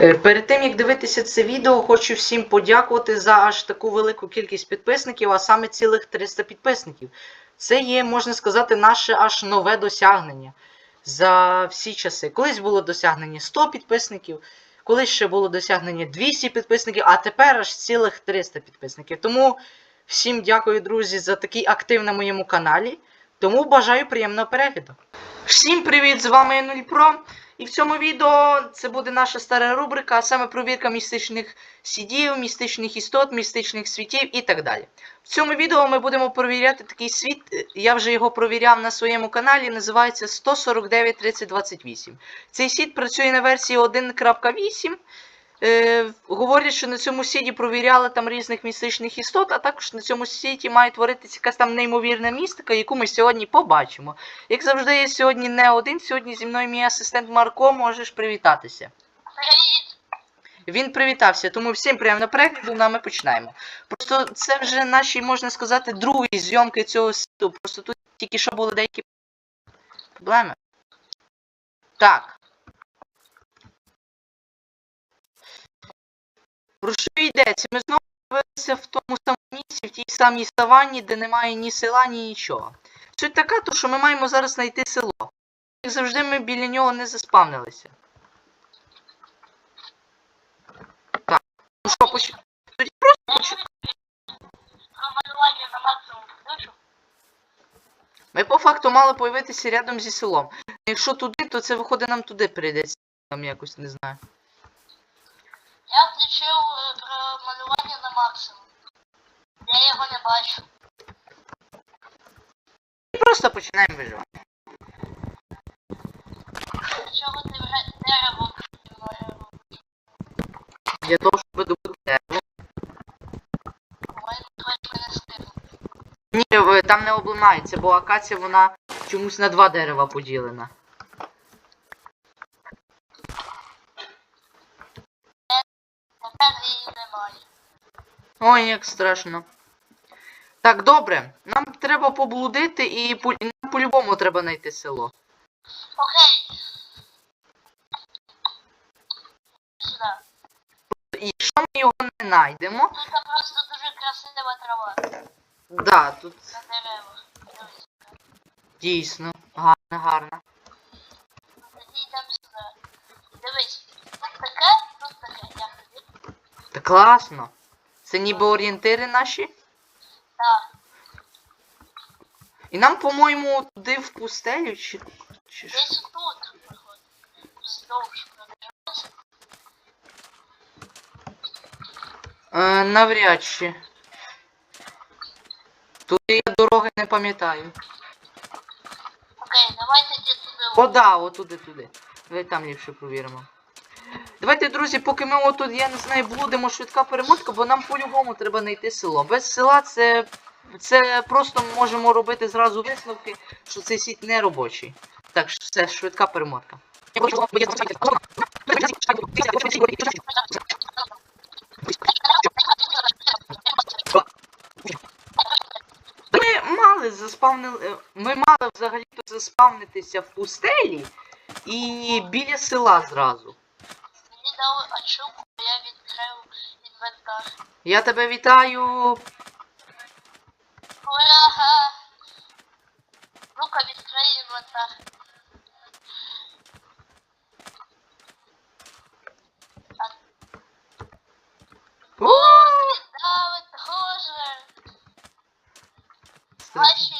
Е, Перед тим як дивитися це відео, хочу всім подякувати за аж таку велику кількість підписників, а саме цілих 300 підписників. Це є, можна сказати, наше аж нове досягнення за всі часи. Колись було досягнення 100 підписників, колись ще було досягнення 200 підписників, а тепер аж цілих 300 підписників. Тому всім дякую, друзі, за такий актив на моєму каналі. Тому бажаю приємного перегляду. Всім привіт! З вами Нуль Про. І в цьому відео це буде наша стара рубрика, а саме провірка містичних сідів, містичних істот, містичних світів і так далі. В цьому відео ми будемо провіряти такий світ. е, Я вже його провіряв на своєму каналі, називається 149 3028. Цей світ працює на версії 1.8. Е, говорять, що на цьому світі провіряли там різних містичних істот, а також на цьому світі має творитися якась там неймовірна містика, яку ми сьогодні побачимо. Як завжди, я сьогодні не один, сьогодні зі мною мій асистент Марко, можеш привітатися. Він привітався, тому всім приємно перегляду, ну, ми починаємо. Просто це вже наші, можна сказати, другі зйомки цього світу. Просто тут тільки що були деякі проблеми. Так. Про що йдеться? Ми знову з'явилися в тому самому місці, в тій самій саванні, де немає ні села, ні нічого. Суть така, то що ми маємо зараз знайти село. Як завжди, ми біля нього не заспавнилися. Так. Ну що, поч... Тоді просто поч... Про малювання на максимум включу. Ми по факту мали появитися рядом зі селом. Якщо туди, то це виходить нам туди прийдеться. Там якось не знаю. Я включив малювання на максимум. Я його не бачу. І просто починаємо виживати. Чого ти вже дерево? Для того, щоб добути дерево. Ні, там не обламається, бо акація вона чомусь на два дерева поділена. Тепер її немає. Ой, як страшно. Так, добре. Нам треба поблудити і по- нам по-любому треба знайти село. Окей. Сюди. І якщо ми його не знайдемо, Тут просто дуже красива трава да, тут на. Дійсно гарно, гарно. Дивись. Тут таке, тут таке. Як тобі? Та класно. Це ніби орієнтири наші. Так. І нам, по-моєму, туди в пустелю чи. чи що? Десь тут. Вздовж пробіжалися. Е, навряд чи. Туди я дороги не пам'ятаю. Окей, давайте йти туди. О, да, отуди туди. Давай там ліпше провіримо. Давайте, друзі, поки ми отут, я не знаю, блудимо швидка перемотка, бо нам по-любому треба знайти село. Без села це. Це просто можемо робити зразу висновки, що цей світ не робочий. Так, все, швидка перемотка. Ми мали заспавнили. Ми мали взагалі-то заспавнитися в пустелі і біля села зразу. Дали ачуку, бо я відкрив інвентар. Я тебе вітаю. Ура! Ну-ка, відкрий інвентар. Ваші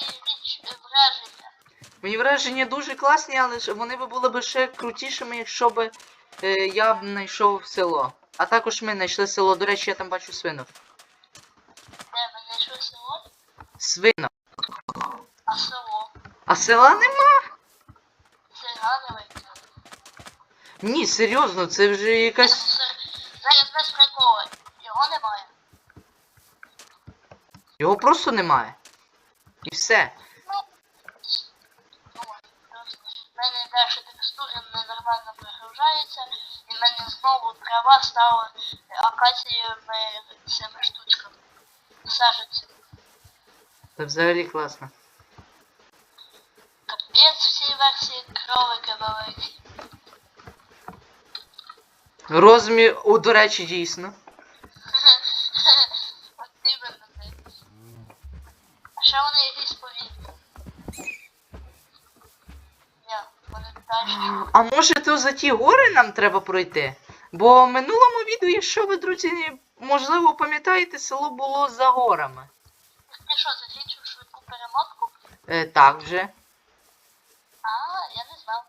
враження. Мені враження дуже класні, але вони би були б ще крутішими, якщо б е, я б знайшов село. А також ми знайшли село. До речі, я там бачу свинок. Де ви знайшли село? Свинок. А село? А села нема? Цигани ви. Ні, серйозно, це вже якась. Зараз без приколу. Його немає. Його просто немає. І все. Акаціями цими штучками. Саженцями. Це взагалі класно. Капець всі версії кролики великі. Розмір, о, до речі, дійсно. От іменно ти. А ще вони якісь повільні. Ні, вони далі. А може то за ті гори нам треба пройти? Бо в минулому відео, якщо ви, друзі, можливо, пам'ятаєте, село було за горами. Ти що, закінчив швидку перемотку? Е, так вже. А, я не знав.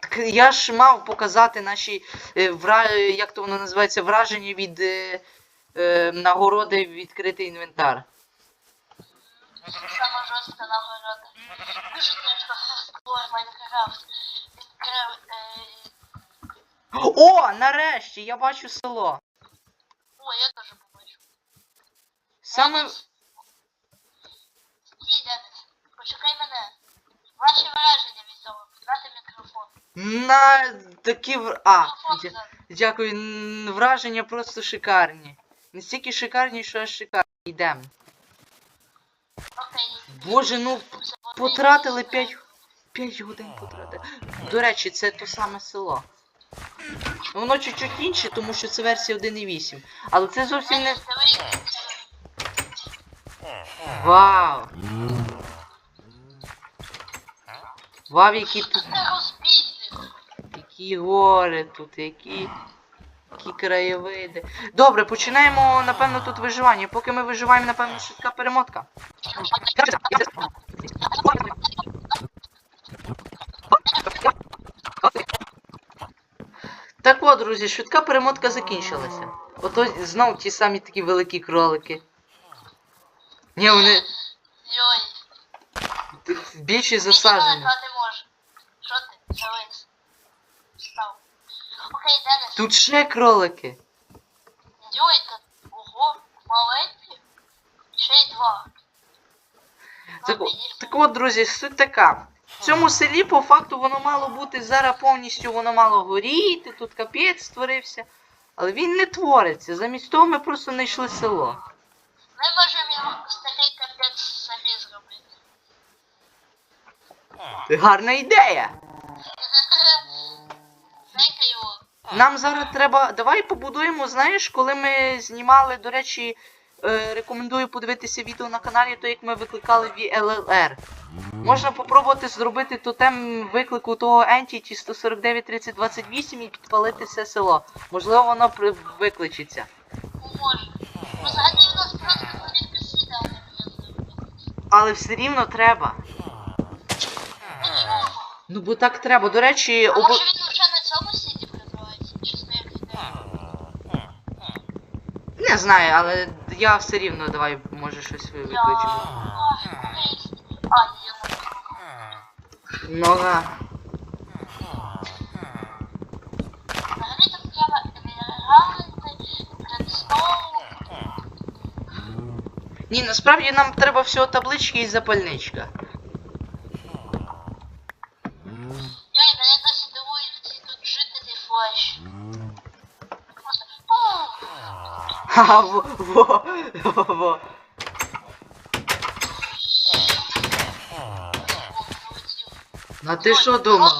Так я ж мав показати наші е, вра... як то воно називається, враження від е, е, нагороди відкритий інвентар. Сама жорстка нагорода. Дуже тяжко хардкор Майнкрафт. Відкрив. Е... О, нарешті, я бачу село. О, я теж побачу. Саме. Стій, Денис. Почекай мене. Ваші враження від цього. Дати мікрофон. На такі вр... А, дя- дякую. н- Враження просто шикарні. Настільки шикарні, що аж шикарні. Йдемо. Окей. Боже, ну потратили 5, 5 годин потратили. До речі, це то саме село. Воно чуть-чуть інше, тому що це версія 1.8. Але це зовсім не. Вау! Вау, які тут. Які гори тут, які. Які краєвиди. Добре, починаємо, напевно, тут виживання. Поки ми виживаємо, напевно, швидка перемотка. Так от, друзі, швидка перемотка закінчилася. Ото знов ті самі такі великі кролики. Ні, вони не можеш. Що ти? Дивись. Став. Окей, Денис. Тут ще кролики. Йой, та ого, маленькі. Ще й два. Так, так от, друзі, суть така. В цьому селі, по факту, воно мало бути зараз повністю, воно мало горіти, тут капець створився. Але він не твориться. Замість того ми просто знайшли село. Ми можемо його старий капець самі зробити. Гарна ідея. Його. Нам зараз треба. Давай побудуємо, знаєш, коли ми знімали, до речі, е, рекомендую подивитися відео на каналі, то як ми викликали VLLR. Можна попробувати зробити тотем виклику того Entity 1493028 і підпалити все село. Можливо, воно при... викличеться. Може. Взагалі в нас просто. Але все рівно треба. Ну бо так треба. До речі, А обо... може він вже на цьому сіді прибувається? Чисто як не знаю, але я все рівно давай, може щось виключимо. Нога. Редстоун. Ні, насправді нам треба всього таблички і запальничка. Йой, мене досі дивують ці тут жителі флеш. Просто... «Ух, Ха, во, во, во, полетів». А ти що думав?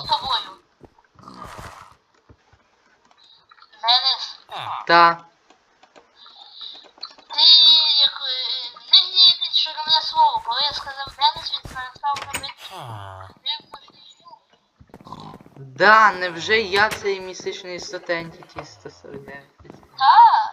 Та. ти як... е, Нині якесь широке слово. Коли я сказав Денис, він перестав робити. Да, невже я цей місячний статентіті 149? Так,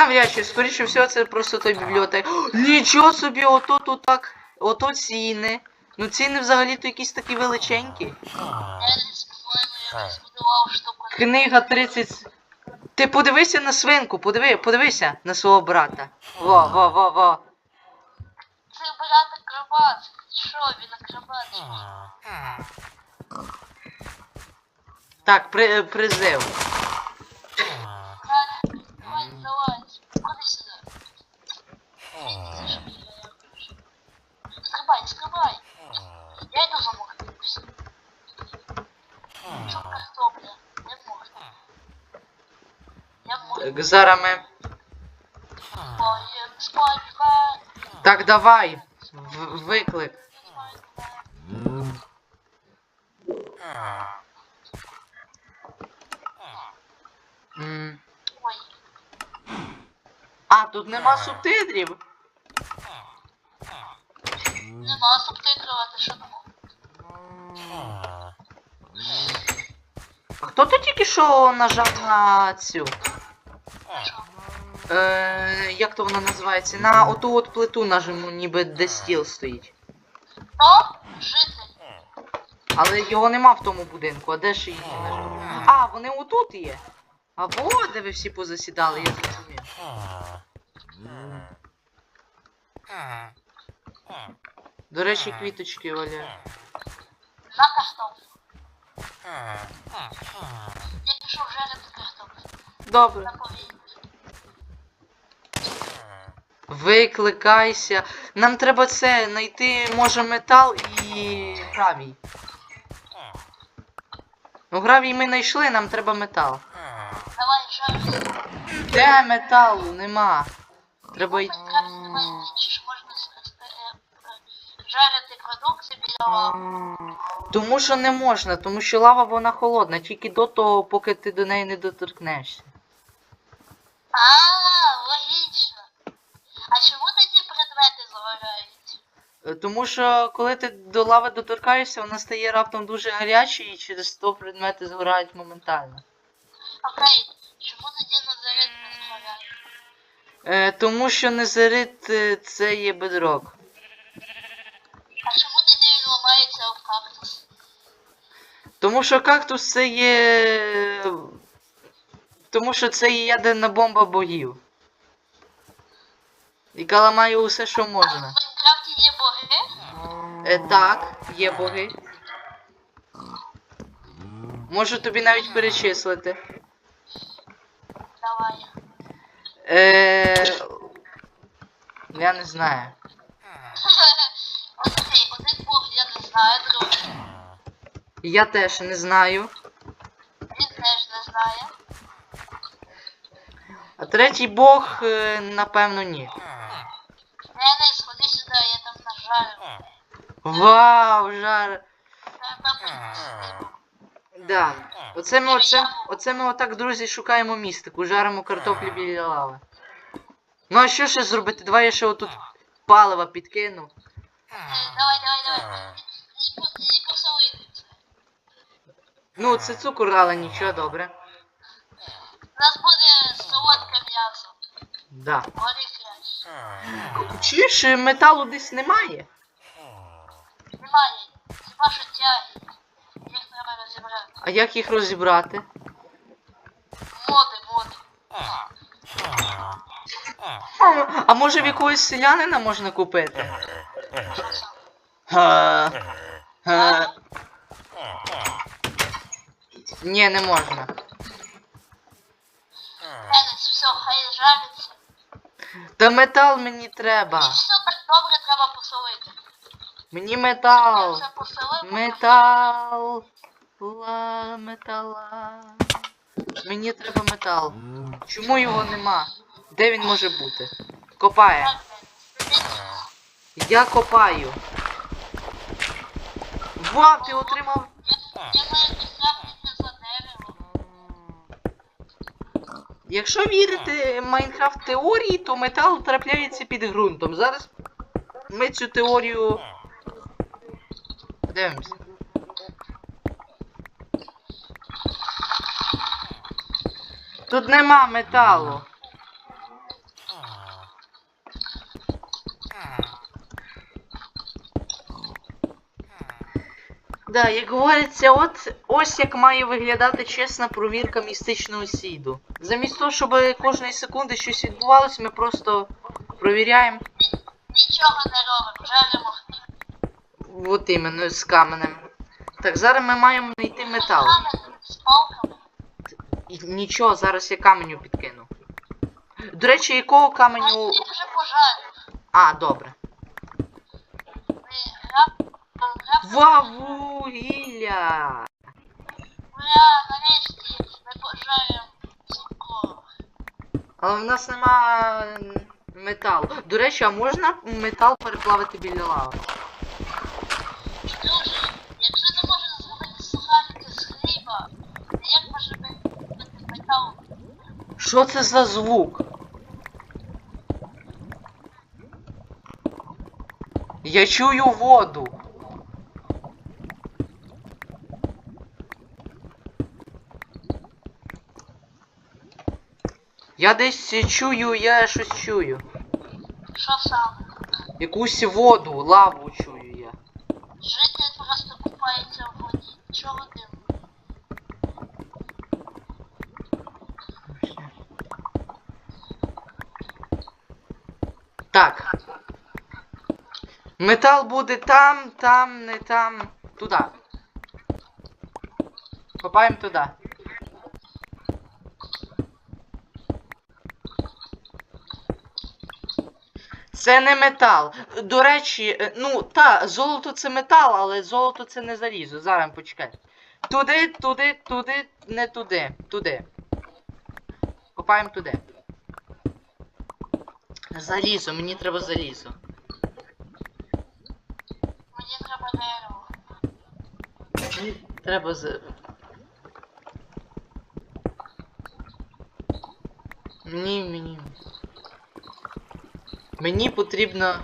Навряд чи, скоріше всього, це просто той бібліотек. Нічого собі, ото тут так. Ото ціни. Ну ціни взагалі-то якісь такі величенькі. Книга 30. Ти подивися на свинку, подиви, подивися на свого брата. Во, во, во, во. Це брат акробат. Що, він акробат? Так, при, призив. Так, давай, залазь. Ходи сюди. Це ж я кажу. Стрибай, стрибай. Я йду за мухою. Що картопля? Не можна. Можу. Так, давай. В- виклик. А, тут нема субтитрів. Нема субтитрувати, що думав. А Хто тут тільки що нажав на цю? Е, як то вона називається? На оту от плиту нажиму, ніби де стіл стоїть. Хто? Житель. Але його нема в тому будинку, а де ж її нажав? А, вони отут є. А во, де ви всі позасідали, я зрозумів. До речі, квіточки валяють. На картоплю. Я пішов жарити картоплю. Добре. Заповідь. Викликайся. Нам треба це знайти, може, метал і гравій. Ну, гравій ми знайшли, нам треба метал. Давай жарити. Де металу? Нема. Треба й. В Майнкрафті немає ніч, що можна с- с- е, е, жарити продукти біля лави. Тому що не можна, тому що лава вона холодна, тільки до того, поки ти до неї не доторкнешся. А, логічно. А чому тоді предмети згорають? Е, Тому що коли ти до лави доторкаєшся, вона стає раптом дуже гарячою і через то предмети згорають моментально. Окей, чому тоді назарит не згоряє? Е, тому що незерит е, це є бедрок. А чому тоді він ламається об кактус? Тому що кактус це є. Тому що це є ядерна бомба богів. Яка ламає усе, що А можна. Е, так, є боги. Можу тобі навіть перечислити. Давай. Е, я не знаю. Окей, один бог я не знаю, другий. Я теж не знаю. Він теж не знає. А третій бог, е, напевно, ні. Я Вау, жар. Да. Оце ми, оце, оце ми отак, друзі, шукаємо містику, жаримо картоплі біля лави. Ну а що ще зробити? Давай я ще отут палива підкину. Давай, давай, давай. Ну, це цукор, але нічого, добре. У нас буде солодке м'ясо. Да. Краще. Чуєш, е, металу десь немає? Немає. Хіба що тяги. Їх треба розібрати. А як їх розібрати? Моди, моди. А, може в якогось селянина можна купити? Га. Ні, не можна. Та метал мені треба. Так добре треба посолити. Мені Я метал. посолив. Метал. Ла, метала. Мені треба метал. Чому його нема? Де він може бути? Копає. Так, Я копаю. Вау, ти отримав. Я, я маю крафтити за дерево. Якщо вірити Майнкрафт теорії, то метал трапляється під ґрунтом. Зараз ми цю теорію. Дивимося. Тут нема металу. Да, як говориться, от ось як має виглядати чесна провірка містичного сіду. Замість того, щоб кожної секунди щось відбувалося, ми просто провіряємо. Нічого не робимо, жаримо. От іменно з каменем. Так, зараз ми маємо знайти метал. З палками. І нічого, зараз я каменю підкину. До речі, якого каменю. А, добре. Вавуриля! Бля, нарешті ми пожаримо цукор. Але в нас нема металу. До речі, а можна метал переплавити біля лави? І дуже, якщо не можна зробити сухарики з хліба, як може бути метал? Що це за звук? Я чую воду. Я десь чую, я щось чую. Що саме? Якусь воду, лаву чую я. Житель просто купається в воді. Чого дивно? Так. Метал буде там, там, не там. Туди. Копаємо туди. Це не метал. До речі, е, ну та, золото це метал, але золото це не залізо. Зараз почекай. Туди, туди, туди, не туди. Туди. Копаємо туди. Залізо, мені треба залізо. Мені треба дерево. Мені треба з. Мені, мені. Мені потрібно.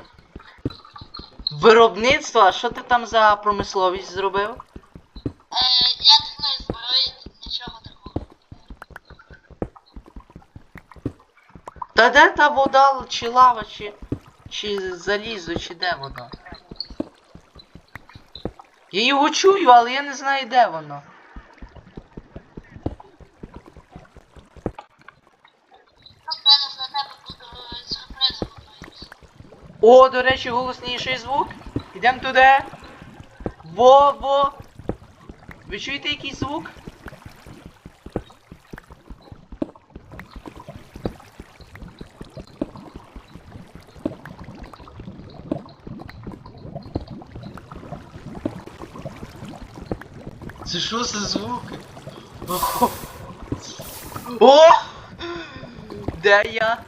Виробництво, а що ти там за промисловість зробив? Е, я не знаю зброї, нічого такого. Та де та вода, чи лава, чи. чи залізо, чи де воно? Я його чую, але я не знаю, де воно. Ну, в мене за тебе буде е, сюрприз готується. О, до речі, голосніший звук. Ідемо туди. Во, во. Ви чуєте якийсь звук? Це що за звуки? О! О! Де я?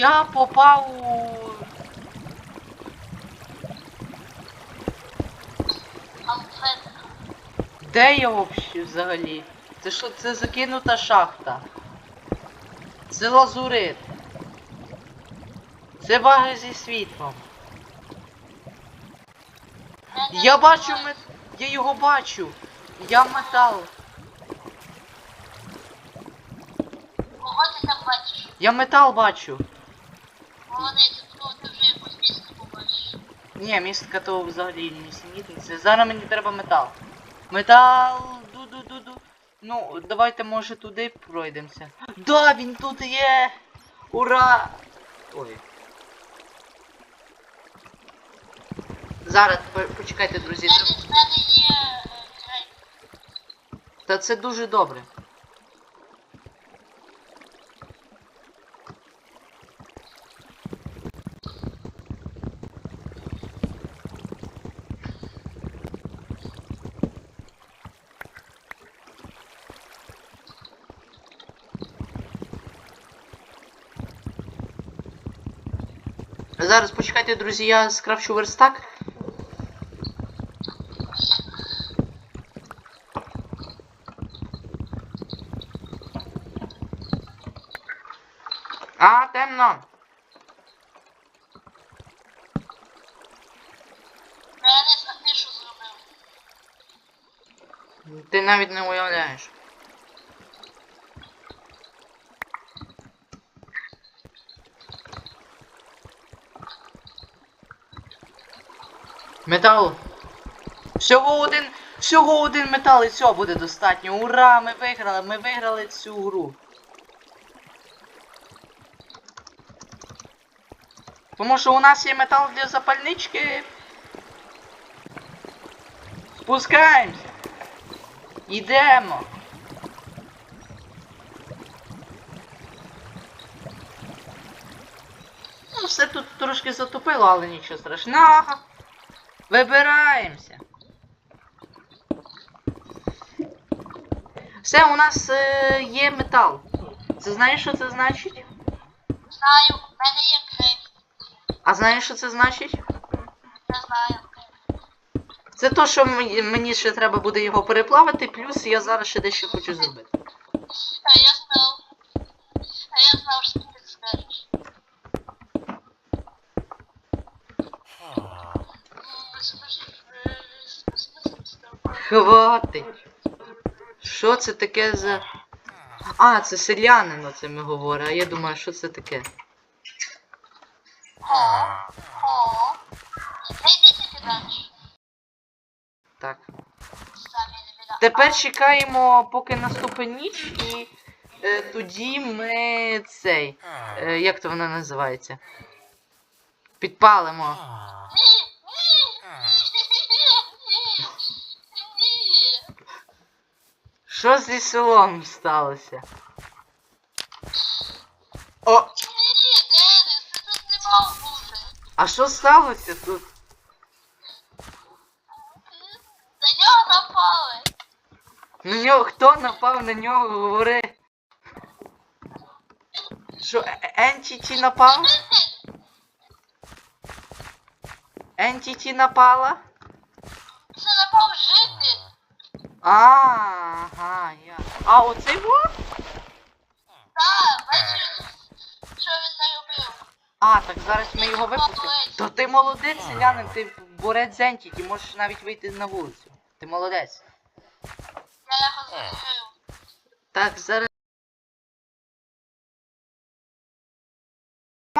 Я попав у. Де я вообще взагалі? Це що, це закинута шахта. Це лазурит. Це баги зі світлом. Я бачу мет... Я його бачу. Я метал. Кого ти там бачиш? Я метал бачу. Молодець, ти вже якусь місце побачиш. Ні, містка того взагалі не синітниця. Зараз мені треба метал. Метал. Ду-ду-ду-ду. Ну, давайте може туди пройдемося. Да, він тут є! Ура! Ой. Зараз, почекайте, друзі. мене є е. Та це дуже добре. Зараз почекайте, друзі, я скрафчу верстак. А, темно. Денис, а ти що зробив? Ти навіть не уявляєш. Метал. Всього один. Всього один метал і цього буде достатньо. Ура! Ми виграли! Ми виграли цю гру. Тому що у нас є метал для запальнички. Спускаємося. Ідемо. Ну, все тут трошки затопило, але нічого страшного. Вибираємося. Все, у нас е, є метал. Це знаєш, що це значить? Знаю, в мене є крейт. А знаєш, що це значить? Не знаю. Це то, що мені мені ще треба буде його переплавити, плюс я зараз ще дещо хочу зробити. А я знав. А я знав, що ти скажеш. Хватить. Що це таке за. А, це селянин оце ми говорить, а я думаю, що це таке. Так. Тепер чекаємо, поки наступить ніч, і е, тоді ми цей. Е, як то вона називається? Підпалимо. Ні, ні, ні. Що зі селом сталося? О! Ні, Денис, ти тут не мав бути. А що сталося тут? На нього напали. На нього хто напав на нього говори? Що Entity напав? Entity напала? Це напав житель. А, ага, я. А оцей во? Так, бачиш, що він наробив. А, так зараз ми його випустимо. То ти молодець, селянин, ти борець зентік, ти можеш навіть вийти на вулицю. Ти молодець. Я його зробив. Так, зараз.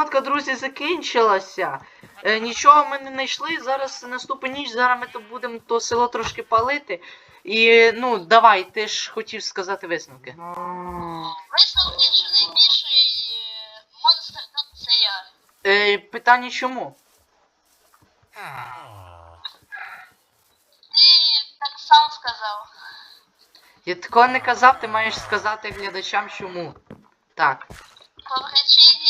Мотка, друзі, закінчилася. Е, нічого ми не знайшли. Зараз наступить ніч, зараз ми то будемо то село трошки палити. І ну, давай, ти ж хотів сказати висновки. Висновки, що найбільший е, монстр тут це я. Е, питання чому? Ти так сам сказав. Я такого не казав, ти маєш сказати глядачам чому. Так. По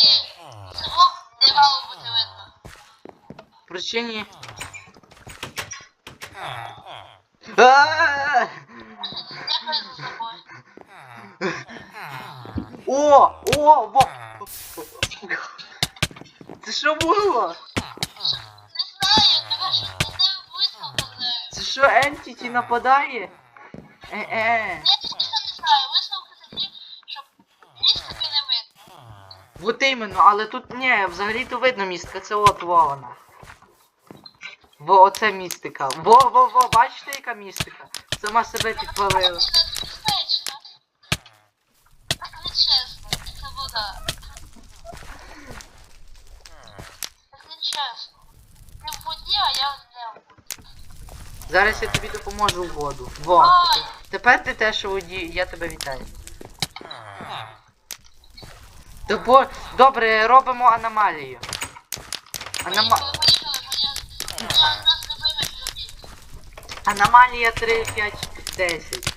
причині цього не мало бути видно. Причині. А! Дякую за собою. О! О! Во! Це що було? Не знаю, тому що ти не висновка зараз. Це що Entity нападає? Е-е. Я точно не знаю, висновки такі, щоб ліс тобі не видно. Вот іменно, але тут ні, взагалі то видно містика, це от во вона. Во, оце містика. Во, во, во, бачите, яка містика? Сама себе підпалила. Не не не. Зараз я тобі допоможу в воду. Во. Тепер ти теж у воді, я тебе вітаю. Добо... Добре, робимо аномалію. Анома... Аномалія 3, 5, 10.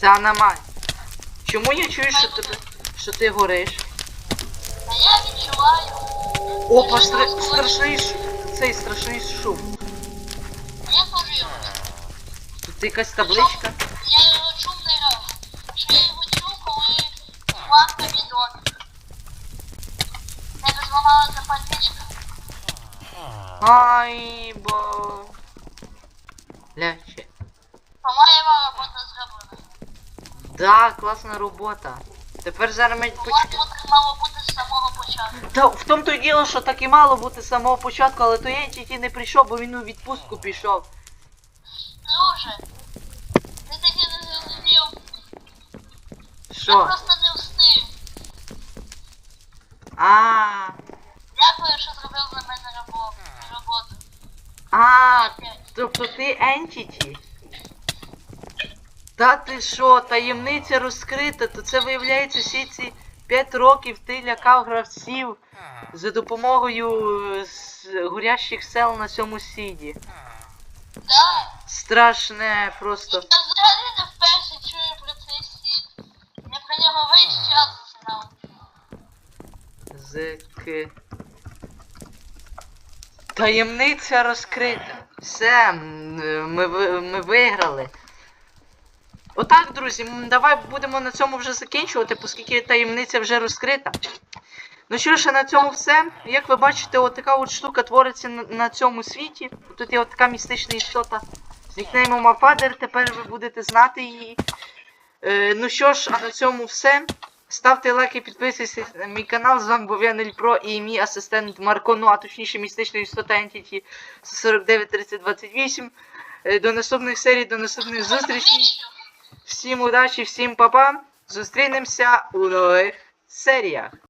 Це аномалія. Чому я чую, що тебе. що ти гориш? А я відчуваю. Опа, стра... страшний ш... цей страшний шум. Я говорю, Тут якась табличка. я його чув не раз. Що я його чув, коли лампа бідон. Тебе зламала запальничка. Ай, бо. Ляче. По-моєму, робота зроблена. Да, класна робота. Тепер зараз ми. По-моєму, так мало бути з самого початку. Та в тому то й діло, що так і мало бути з самого початку, але то Єнчіті не прийшов, бо він у відпустку пішов. Друже, ти таки не зрозумів. Я Що? просто не встиг. А, Дякую, що зробив за мене робо- роботу. А, тобто ти Entity? Та ти що, таємниця розкрита, то це виявляється всі ці 5 років ти лякав гравців за допомогою е, горящих сел на цьому сіді. Да, Страшне просто. я взагалі не вперше чую про цей світ. Я про нього весь час знав. Зки. Таємниця розкрита. Все, ми, ми виграли. Отак, друзі, давай будемо на цьому вже закінчувати, оскільки таємниця вже розкрита. Ну що ж, на цьому все. Як ви бачите, от така от штука твориться на, на цьому світі. Тут є от така містична істота з нікнеймом Ападер, тепер ви будете знати її. Е, ну що ж, а на цьому все. Ставте лайки, підписуйтесь на мій канал. З вами був Янель Про і мій асистент Марко, ну а точніше містична істота Entity 49 3028. Е, До наступних серій, до наступних зустрічей. Всім удачі, всім па-па. Зустрінемося у нових серіях.